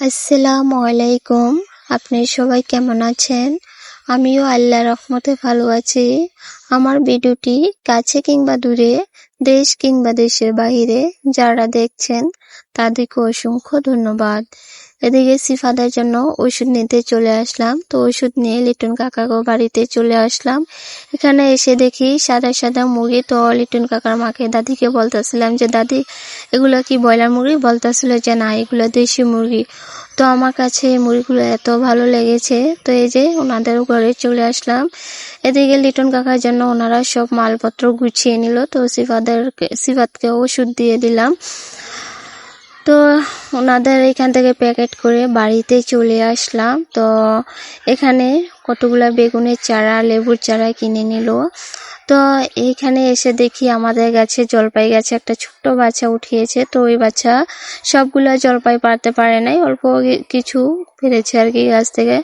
আসসালামু আলাইকুম। আপনি সবাই কেমন আছেন? আমিও আল্লাহ রহমতে ভালো আছি। আমার ভিডিওটি কাছে কিংবা দূরে, দেশ কিংবা দেশের বাইরে যারা দেখছেন, তাদেরকে অসংখ্য ধন্যবাদ। এদিকে সিফাদের জন্য ওষুধ নিতে চলে আসলাম। তো ওষুধ নিয়ে লিটন কাকাকে বাড়িতে চলে আসলাম। এখানে এসে দেখি সাদা সাদা মুরগি। তো লিটন কাকার মাকে, দাদিকে বলতেছিলাম যে, দাদি, এগুলো কি ব্রয়লার মুরগি? বলতেছিল যে, না, এগুলো দেশি মুরগি। তো আমার কাছে মুরগিগুলো এত ভালো লেগেছে। তো এই যে ওনাদের ঘরে চলে আসলাম। এদিকে লিটন কাকার জন্য ওনারা সব মালপত্র গুছিয়ে নিল। তো সিফাদের সিফাতকে ওষুধ দিয়ে দিলাম। তো ওনাদের এখান থেকে প্যাকেট করে বাড়িতে চলে আসলাম। তো এখানে কতগুলা বেগুনের চারা, লেবুর চারা কিনে নিল। তো এইখানে এসে দেখি আমাদের গাছে জলপাই গাছে একটা ছোট্ট বাচ্চা উঠিয়েছে। তো ওই বাচ্চা সবগুলা জলপাই পারতে পারে নাই, অল্প কিছু পেরেছে আর কি গাছ থেকে।